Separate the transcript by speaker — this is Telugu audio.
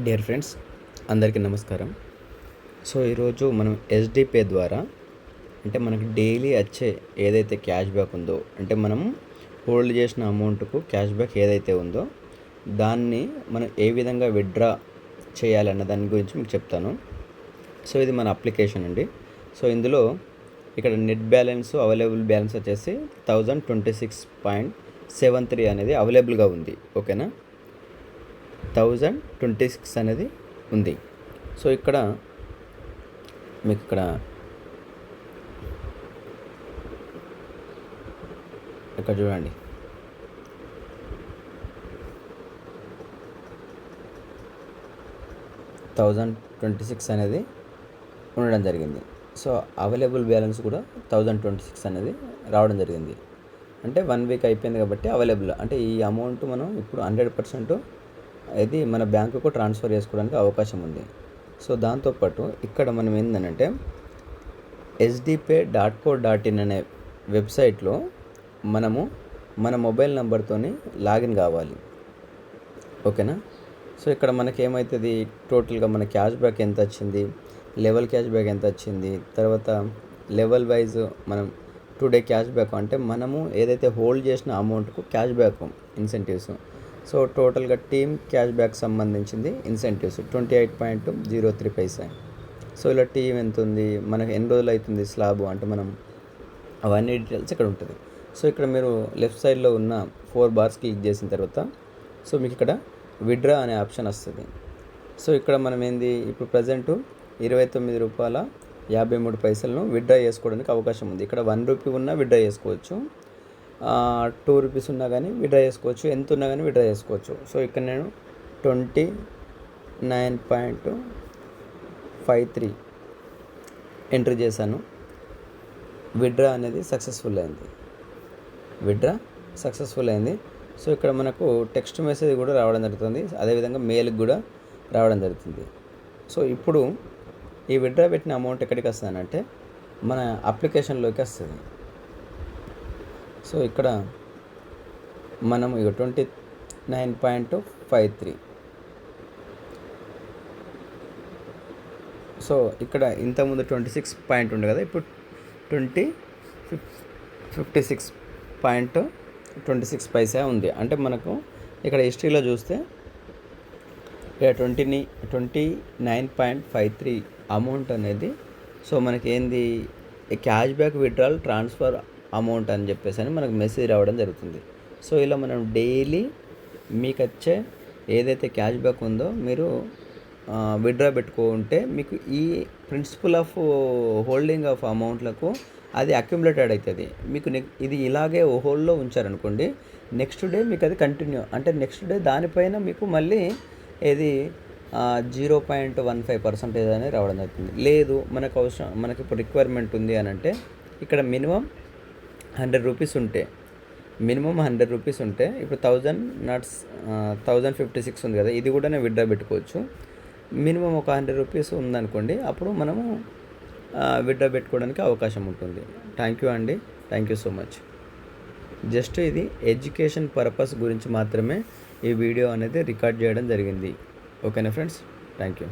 Speaker 1: డియర్ ఫ్రెండ్స్ అందరికీ నమస్కారం. సో ఈరోజు మనం ఎస్డిపే ద్వారా అంటే మనకి డైలీ వచ్చే ఏదైతే క్యాష్ బ్యాక్ ఉందో అంటే మనం హోల్డ్ చేసిన అమౌంట్కు క్యాష్ బ్యాక్ ఏదైతే ఉందో దాన్ని మనం ఏ విధంగా విత్డ్రా చేయాలన్న దాని గురించి మీకు చెప్తాను. సో ఇది మన అప్లికేషన్ అండి. సో ఇందులో ఇక్కడ నెట్ బ్యాలెన్స్ అవైలబుల్ బ్యాలెన్స్ వచ్చేసి thousand twenty six point seven three అనేది అవైలబుల్గా ఉంది. ఓకేనా? థౌజండ్ ట్వంటీ సిక్స్ అనేది ఉంది. సో ఇక్కడ మీకు ఇక్కడ ఇక్కడ చూడండి. థౌజండ్ ట్వంటీ సిక్స్ అనేది ఉండడం జరిగింది. సో అవైలబుల్ బ్యాలెన్స్ కూడా థౌజండ్ ట్వంటీ సిక్స్ అనేది రావడం జరిగింది. అంటే వన్ వీక్ అయిపోయింది కాబట్టి అవైలబుల్. అంటే ఈ అమౌంట్ మనం ఇప్పుడు హండ్రెడ్ పర్సెంట్ ఇది మన బ్యాంకుకు ట్రాన్స్ఫర్ చేసుకోవడానికి అవకాశం ఉంది. సో దాంతోపాటు ఇక్కడ మనం ఏంటంటే SD pay dot co dot in అనే వెబ్సైట్లో మనము మన మొబైల్ నెంబర్తో లాగిన్ కావాలి. ఓకేనా? సో ఇక్కడ మనకి ఏమవుతుంది టోటల్గా మన క్యాష్ బ్యాక్ ఎంత వచ్చింది లెవెల్ క్యాష్ బ్యాక్ ఎంత వచ్చింది తర్వాత లెవెల్ వైజ్ మనం టుడే క్యాష్ బ్యాక్ అంటే మనము ఏదైతే హోల్డ్ చేసిన అమౌంట్కు క్యాష్ బ్యాక్ ఇన్సెంటివ్స్ సో టోటల్గా టీమ్ క్యాష్ బ్యాక్ సంబంధించింది incentives twenty eight point zero three పైసా. సో ఇలా టీం ఎంత ఉంది? మనకు ఎన్ని రోజులు అవుతుంది స్లాబ్ అంటే మనం అవన్నీ డీటెయిల్స్ ఇక్కడ ఉంటుంది. సో ఇక్కడ మీరు లెఫ్ట్ సైడ్లో ఉన్న ఫోర్ బార్స్ క్లిక్ చేసిన తర్వాత సో మీకు ఇక్కడ విడ్రా అనే ఆప్షన్ వస్తుంది. సో ఇక్కడ మనం ఏంది? ఇప్పుడు ప్రజెంట్ ఇరవై తొమ్మిది రూపాయల యాభై మూడు పైసలను విడ్రా చేసుకోవడానికి అవకాశం ఉంది. ఇక్కడ వన్ రూపీ ఉన్నా విడ్రా చేసుకోవచ్చు. టూ రూపీస్ ఉన్నా కానీ విడ్రా చేసుకోవచ్చు. ఎంత ఉన్నా కానీ విడ్రా చేసుకోవచ్చు. సో ఇక్కడ నేను twenty nine point five three enter చేశాను. విడ్రా అనేది సక్సెస్ఫుల్ అయింది. విడ్రా సక్సెస్ఫుల్ అయింది. సో ఇక్కడ మనకు టెక్స్ట్ మెసేజ్ కూడా రావడం జరుగుతుంది. అదేవిధంగా మెయిల్కి కూడా రావడం జరుగుతుంది. సో ఇప్పుడు ఈ విడ్రా పెట్టిన అమౌంట్ ఎక్కడికి వస్తుందంటే మన అప్లికేషన్లోకి వస్తుంది. సో ఇక్కడ మనం ఇక twenty nine point five three. So ఇక్కడ ఇంతకుముందు ట్వంటీ సిక్స్ పాయింట్ ఉండే కదా ఇప్పుడు twenty fifty six point twenty six paisa ఉంది. అంటే మనకు ఇక్కడ హిస్టరీలో చూస్తే ఇక్కడ ట్వంటీని twenty nine point five three amount అనేది సో మనకి ఏంది cash back withdrawal transfer amount అని చెప్పేసి అని మనకు మెసేజ్ రావడం జరుగుతుంది. సో ఇలా మనం డైలీ మీకు వచ్చే ఏదైతే క్యాష్ బ్యాక్ ఉందో మీరు విత్డ్రా పెట్టుకుంటే మీకు ఈ ప్రిన్సిపల్ ఆఫ్ హోల్డింగ్ ఆఫ్ అమౌంట్లకు అది అక్యుములేటెడ్ అవుతుంది. మీకు ఇది ఇలాగే హోల్డ్లో ఉంచారనుకోండి నెక్స్ట్ డే మీకు అది కంటిన్యూ అంటే నెక్స్ట్ డే దానిపైన మీకు మళ్ళీ ఇది zero point one five percentage అనేది రావడం జరుగుతుంది. లేదు మనకు అవసరం మనకి ఇప్పుడు రిక్వైర్మెంట్ ఉంది అని అంటే ఇక్కడ మినిమం హండ్రెడ్ రూపీస్ ఉంటే మినిమం హండ్రెడ్ రూపీస్ ఉంటే ఇప్పుడు థౌజండ్ నట్స్ థౌజండ్ ఫిఫ్టీ సిక్స్ ఉంది కదా ఇది కూడా నేను విడ్డ్రా పెట్టుకోవచ్చు. మినిమం ఒక హండ్రెడ్ రూపీస్ ఉందనుకోండి అప్పుడు మనము విడ్డ్రా పెట్టుకోవడానికి అవకాశం ఉంటుంది. థ్యాంక్ యూ అండి. Thank you so much just ఇది ఎడ్యుకేషన్ పర్పస్ గురించి మాత్రమే ఈ వీడియో అనేది రికార్డ్ చేయడం జరిగింది. ఓకేనా ఫ్రెండ్స్? Thank you